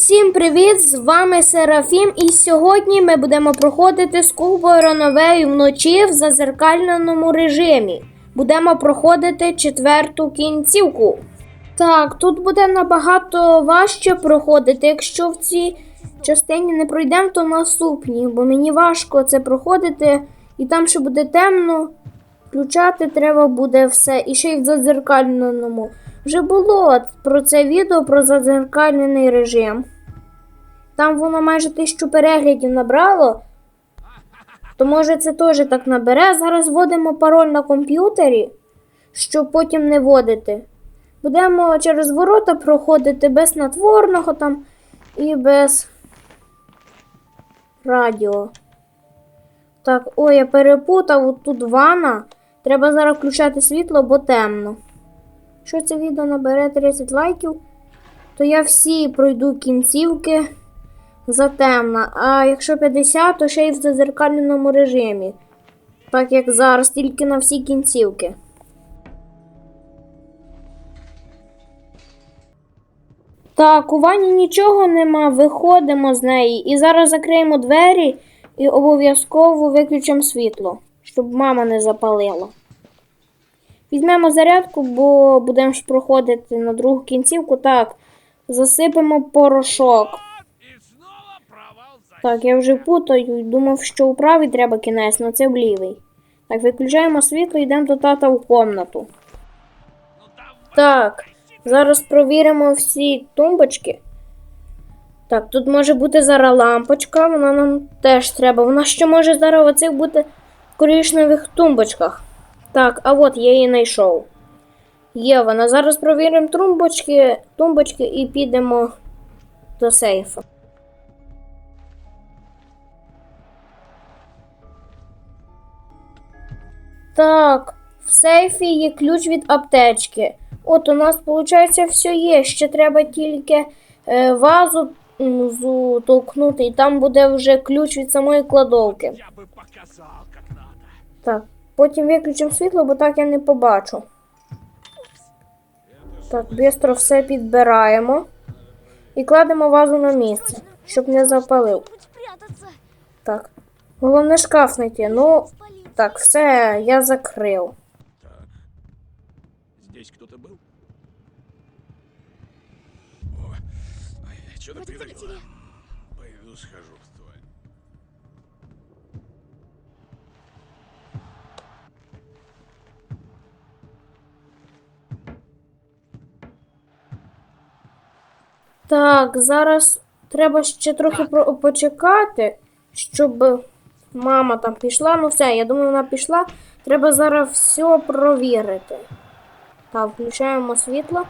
Усім привіт! З вами Серафім, і сьогодні ми будемо проходити з Кубою Рановею вночі в зазеркальненому режимі. Будемо проходити четверту кінцівку. Так, тут буде набагато важче проходити. Якщо в цій частині не пройдемо, то в наступній, бо мені важко це проходити, і там ще буде темно. Включати треба буде все і ще й в зазеркальненому. Вже було про це відео про зазеркальний режим. Там воно майже тисячу переглядів набрало. То може це теж так набере. Зараз вводимо пароль на комп'ютері, щоб потім не вводити. Будемо через ворота проходити без натворного там і без радіо. Так, ой, я перепутав тут ванна. Треба зараз включати світло, бо темно. Якщо це відео набере 30 лайків, то я всі пройду кінцівки затемно. А якщо 50, то ще й в зазеркальному режимі. Так як зараз, тільки на всі кінцівки. Так, у ванні нічого нема, виходимо з неї. І зараз закриємо двері і обов'язково виключимо світло, щоб мама не запалила. Візьмемо зарядку, бо будемо ж проходити на другу кінцівку. Так, засипемо порошок. Так, я вже путаю думав, що у правій треба кінець, але це в лівий. Так, виключаємо світло йдемо до тата в комнату. Ну Так, зараз провіримо всі тумбочки. Так, тут може бути зараз лампочка, вона нам теж треба. Вона ще може зараз в оцих бути коричневих тумбочках. Так, а от я її знайшов. Є вона. Зараз провіримо тумбочки, тумбочки і підемо до сейфу. Так, в сейфі є ключ від аптечки. От у нас, виходить, все є. Ще треба тільки е, вазу толкнути, і там буде вже ключ від самої кладовки. я бы показал, как надо. Так, потім виключимо світло, бо так я не побачу. Так, швидко все підбираємо і кладемо вазу на місце, щоб не запалив. Так. Головне шкаф знайти. Ну, так, все, я закрив. Так, зараз треба ще трохи почекати, щоб мама там пішла. Ну все, я думаю, вона пішла. Треба зараз все провірити. Так, включаємо світло.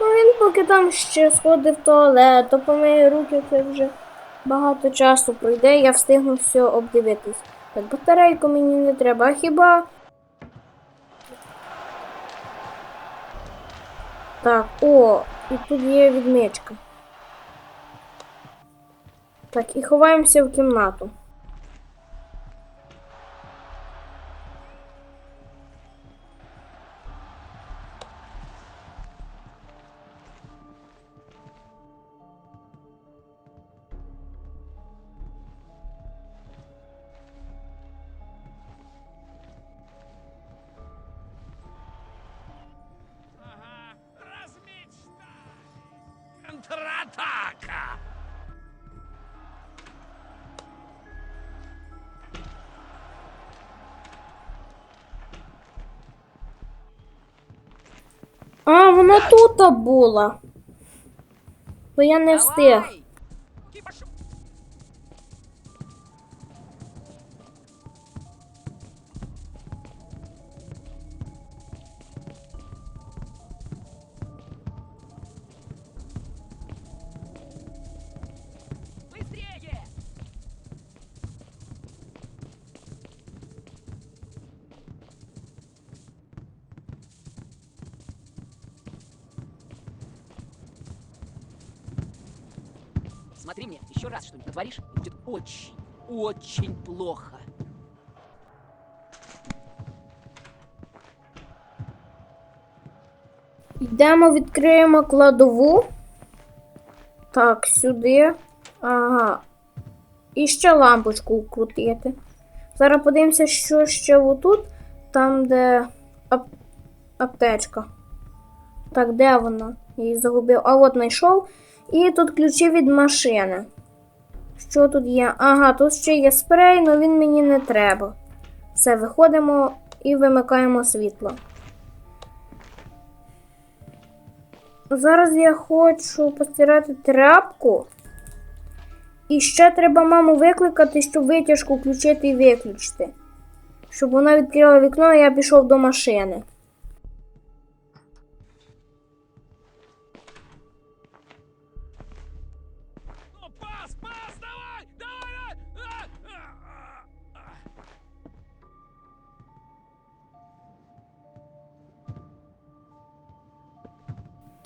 Ну він поки там ще сходить в туалет, то помиє руки, це вже багато часу пройде, я встигну все обдивитись. Так, батарейку мені не треба, а хіба. Так, о, і тут є відмичка. Так, і ховаємося в кімнату. Вона тут була. Бо я не встиг. Очень, очень плохо. Йдемо, відкриємо кладову. Так, сюди. Ага. І ще лампочку вкрутити. Зараз подивимося, що ще отут, там, де ап... аптечка. Так, де вона? Я її загубив. А от знайшов. І тут ключі від машини. Що тут є? Ага, тут ще є спрей, але він мені не треба. Все, виходимо і вимикаємо світло. Зараз я хочу постирати тряпку. І ще треба маму викликати, щоб витяжку включити і виключити. Щоб вона відкрила вікно, а я пішов до машини.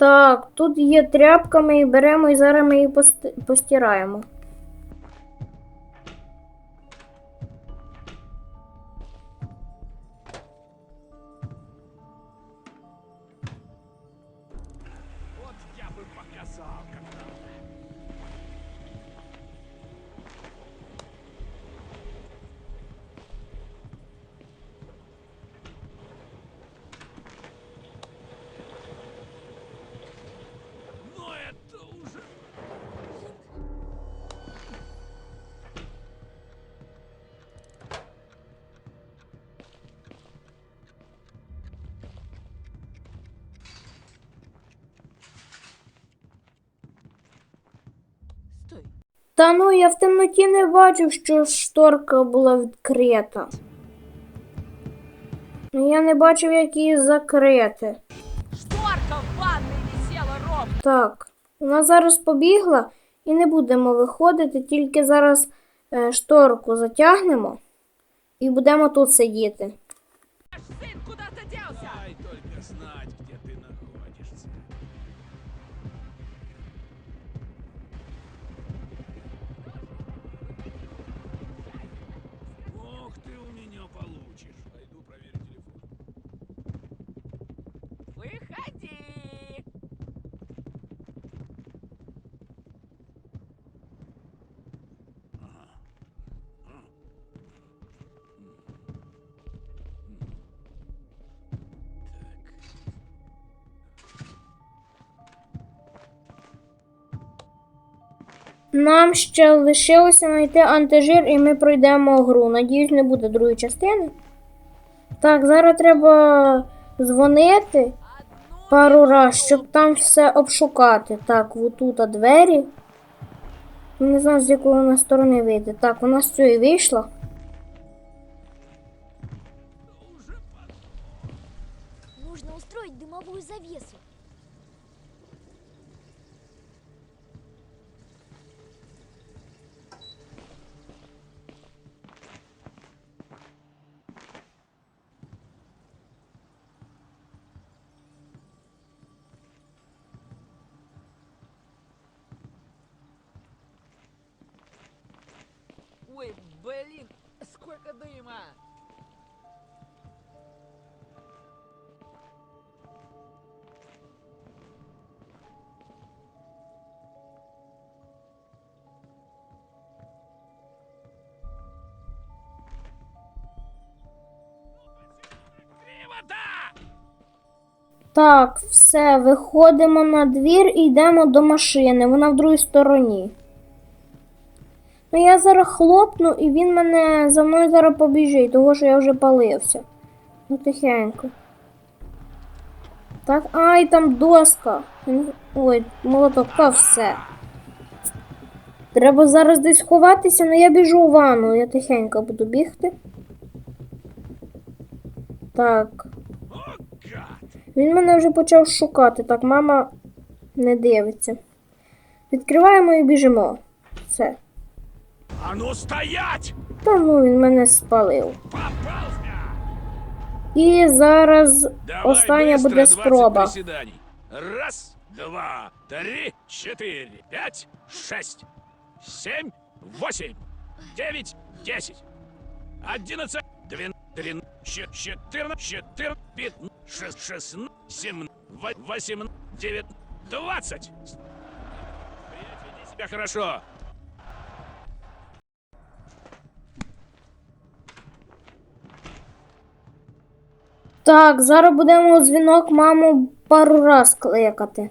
Так, тут є тряпка, ми її беремо і зараз ми її пости- постираємо. Та ну я в темноті не бачив, що шторка була відкрита. Ну, Я не бачив, як її закрити. Шторка в ванной висела ровно. Так, вона зараз побігла і не будемо виходити, тільки зараз е, шторку затягнемо і будемо тут сидіти. Наш сын Нам ще лишилося знайти антижир, і ми пройдемо гру. Надіюсь, не буде другої частини. Так, зараз треба дзвонити пару раз, щоб там все обшукати. Так, отут двері. Не знаю, з якої вона сторони вийде. Так, вона з цієї вийшла. Так, все, виходимо на двір і йдемо до машини. Вона в другій стороні. Ну я зараз хлопну, і він мене за мною зараз побіжить, того що я вже палився. Ну тихенько. Так, ай, там доска. Ой, молоток, та все. Треба зараз десь ховатися, але я біжу в ванну. Я тихенько буду бігти. Так. Він мене вже почав шукати. Так, мама не дивиться. Відкриваємо і біжимо. А ну стоять! Та ну він мене спалив. І зараз Давай, остання буде спроба. Раз, два, три, чотири, п'ять, шесть, сім, вісім, дев'ять, десять, одинадцять, двінадцять, чотирнадцять, чотирнадцять, п'ятнадцять, шістнадцять, сім, вісім, дев'ять, двадцять. Я хорошо. Так, зараз будемо дзвінок маму пару раз кликати.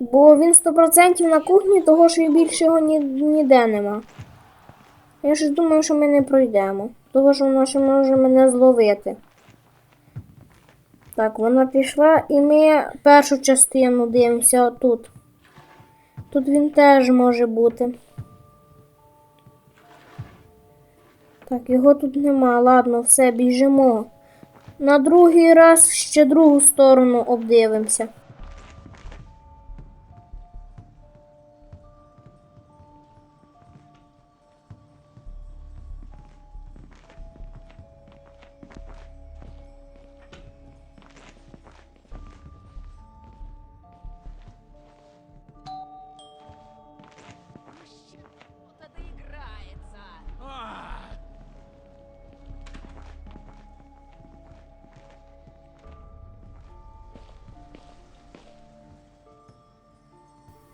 Бо він 100% на кухні, того що і більше його ні, ніде нема. Я ж думаю, що ми не пройдемо. Того що воно ще може мене зловити. Так, вона пішла і ми першу частину дивимося тут. Тут він теж може бути. Так, його тут нема. Ладно, все, біжимо. На другий раз ще другу сторону обдивимося.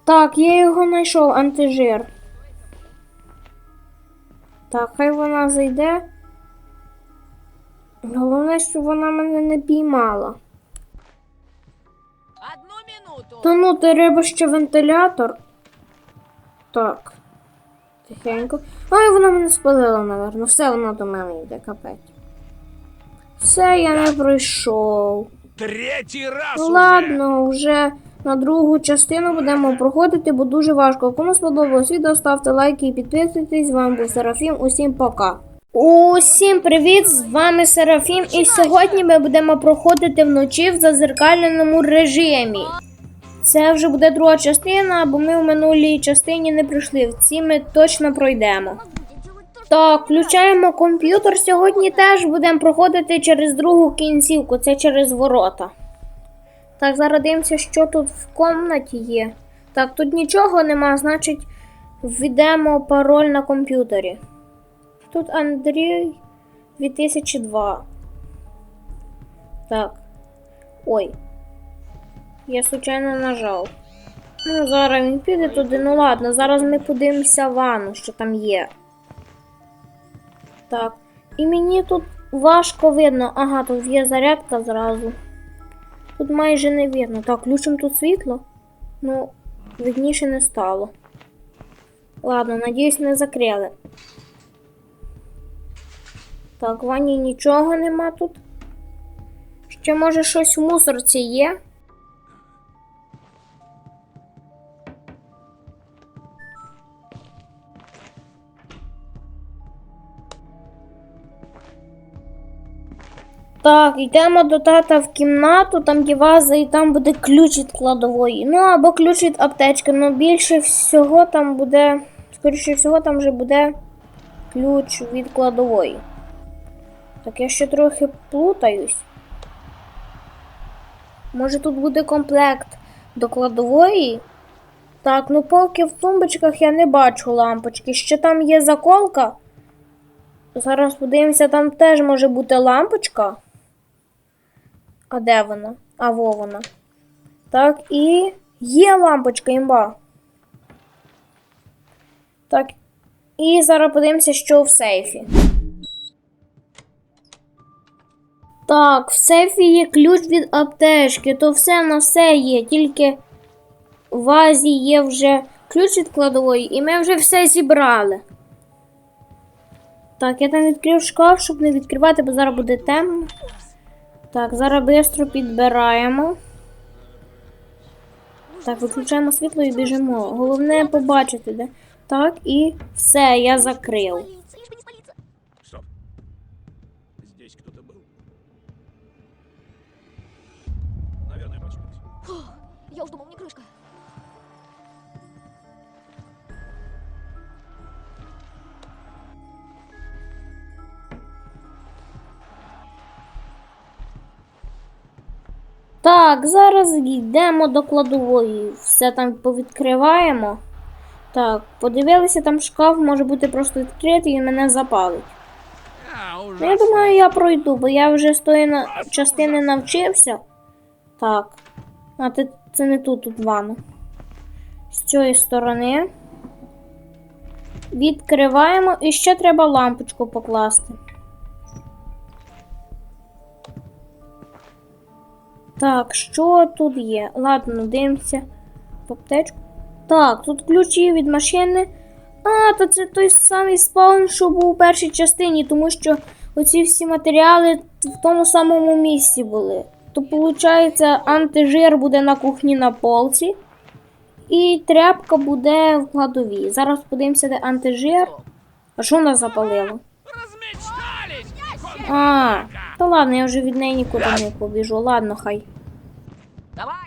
Так, я його знайшов, антижир. Так, хай вона зайде. Головне, щоб вона мене не піймала. Одну минуту. Та ну, треба ще вентилятор. Так. Тихенько. Ай, вона мене спалила, напевно. Все, вона до мене йде, капець. Все, я не пройшов. Третий раз Ну уже. На другу частину будемо проходити, бо дуже важко. Кому сподобалось відео, ставте лайки і підписуйтесь. З вами був Серафім. Усім пока. Усім привіт! З вами Серафім. І сьогодні ми будемо проходити вночі в зазеркальненому режимі. Це вже буде друга частина, бо ми в минулій частині не пройшли. В цій ми точно пройдемо. Так, включаємо комп'ютер. Сьогодні теж будемо проходити через другу кінцівку, це через ворота. Так, зараз дивимося, що тут в комнаті є. Так, тут нічого нема, значить, введемо пароль на комп'ютері. Тут Андрій 2002. Так. Ой. Я случайно нажав. Ну, зараз він піде туди. Ну ладно, зараз ми подивимося ванну, що там є. Так. І мені тут важко видно. Ага, тут є зарядка зразу. Тут майже не видно. Так, включимо тут світло. Ну, видніше не стало. Ладно, надіюсь, не закрили. Так, в ванні нічого нема тут. Ще може щось в мусорці є. Так, йдемо до тата в кімнату, там є ваза, і там буде ключ від кладової. Ну або ключ від аптечки. Ну більше всього там буде. Скоріше всього, там вже буде ключ від кладової. Так, я ще трохи плутаюсь. Може тут буде комплект до кладової? Так, ну поки в тумбочках я не бачу лампочки. Ще там є заколка. Зараз подивимося, там теж може бути лампочка. А де вона? А во вона. Так, і є лампочка імба. Так. І зараз подивимося, що в сейфі. Так, в сейфі є ключ від аптечки, то все на все є, тільки в вазі є вже ключ від кладової, і ми вже все зібрали. Так, я там відкрив шкаф, щоб не відкривати, бо зараз буде темно. Так, зараз швидко підбираємо. Так, виключаємо світло і біжимо. Головне побачити, де. Так, і все, я закрив. Так, зараз йдемо до кладової. Все там повідкриваємо. Так, подивилися, там шкаф може бути просто відкритий і мене запалить. Ну, я думаю, я пройду, бо я вже з тої на... частини навчився. Так. А ти... це не тут, тут ванна. з цієї сторони. Відкриваємо і ще треба лампочку покласти. Так, що тут є? Ладно, дивимося в аптечку. Так, тут ключі від машини. А, то це той самий спаун, що був у першій частині, тому що оці всі матеріали в тому самому місці були. То, виходить, антижир буде на кухні на полці. І тряпка буде в кладовій. Зараз подивимося, де антижир. А що запалила? Размечтались! А, та ладно, я вже від неї нікуди не побіжу. Ладно, хай. Давай,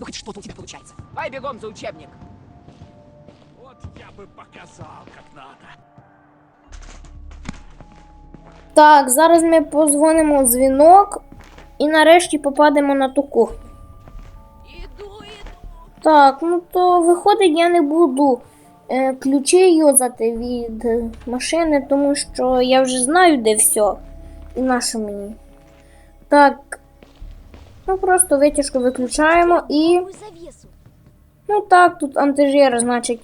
Ну хоть что-то у тебя получается. Давай бегом за учебник. Вот я бы показал, как надо. Так, зараз ми позвонимо в дзвінок і нарешті попадемо на ту кухню. Иду, иду. Так, ну то виходить, я не буду е, ключі юзати від машини, тому що я вже знаю, де все. І на що мені. Так. Ну просто витяжку виключаємо і. Ну так, тут антижир, значить.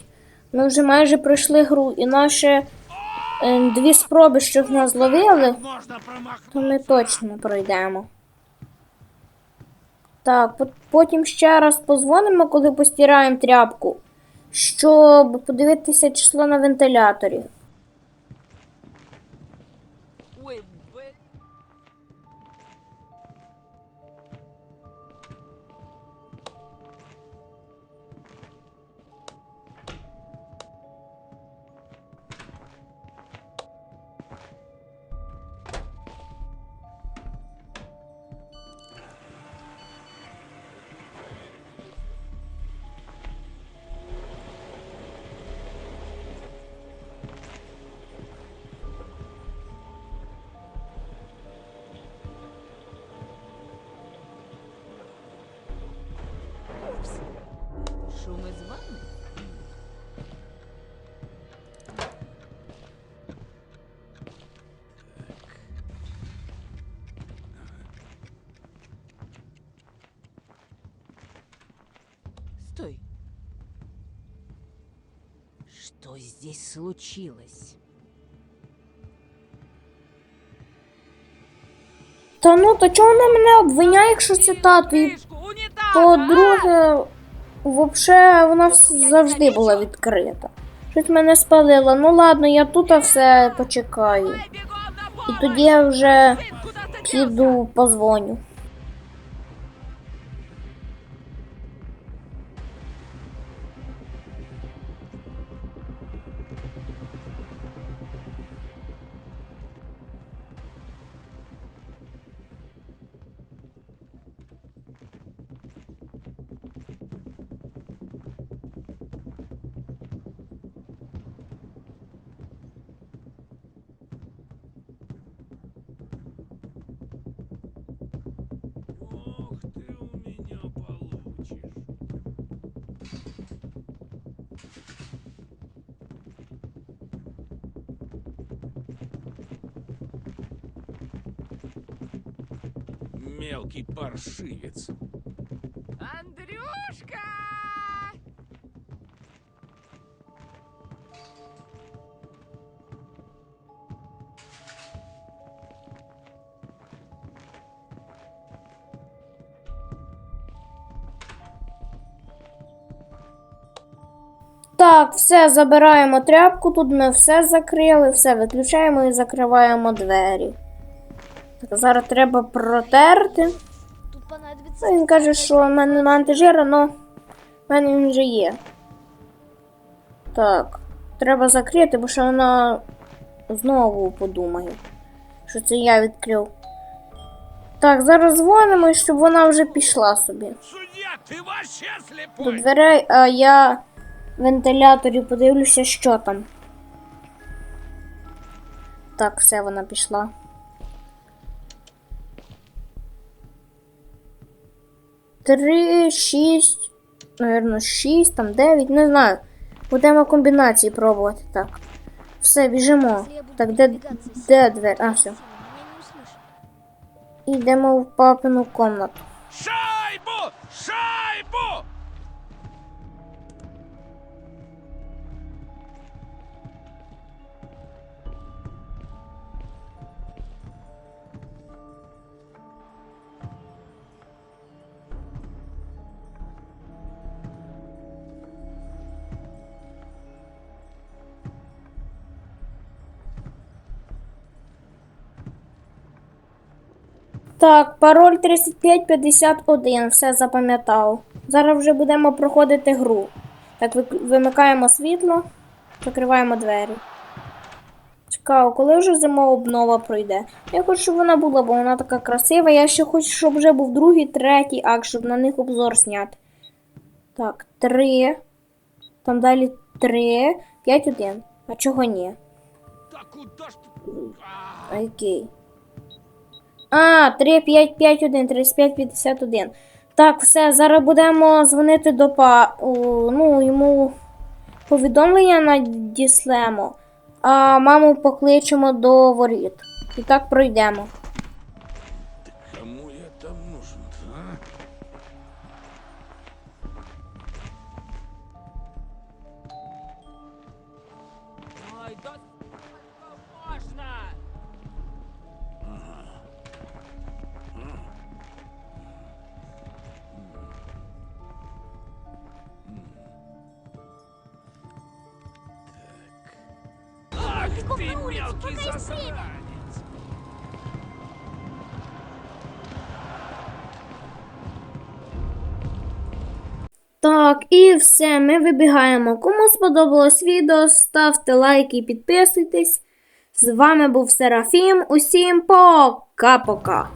Ми вже майже пройшли гру, і наші е, дві спроби, щоб нас зловили, то ми точно пройдемо. Так, потім ще раз позвонимо, коли постираємо тряпку, щоб подивитися число на вентиляторі. Что здесь случилось? Та ну, то чого вона мене обвиняє, якщо це тато? І Крышку, по-друге, взагалі вона завжди була відкрита. Щось мене спалило. Ну ладно, я тут все почекаю. І тоді я вже піду позвоню. Мелкий паршивец. Андрюшка! Так, все, забираємо тряпку, тут ми все закрили, все виключаємо і закриваємо двері. Так, зараз треба протерти. Тут. Ну, він каже, що в мене немає антижира, але в мене він вже є. Так, треба закрити, бо що вона знову подумає, що це я відкрив. Так, зараз дзвонимо, щоб вона вже пішла собі. До дверей, а я в вентиляторі подивлюся, що там. Так, все, вона пішла. Три, шість, наверно, шість, там дев'ять, не знаю. Будемо комбінації пробувати. Так. Все, біжимо. Так, де, де двері? А, все. Йдемо в папину комнату. Шайбу! Шайбу! Так, пароль 3551, все запам'ятав. Зараз вже будемо проходити гру. Так, вимикаємо світло, закриваємо двері. Цікаво, коли вже зимова обнова пройде. Я хочу, щоб вона була, бо вона така красива. Я ще хочу, щоб вже був другий, третій акт, щоб на них обзор зняти. Так, три. Там далі три, п'ять, один. А чого ні? Ты? А, А який? А, 3, 5, 5, 1, 35, 51. Так, все, зараз будемо дзвонити до па. Ну, йому повідомлення надіслемо, а маму покличемо до воріт. І так пройдемо. Ты, на улицу, мелкий засранец! Так, і все, ми вибігаємо. Кому сподобалось відео, ставте лайки і підписуйтесь. З вами був Серафім. Усім пока-пока!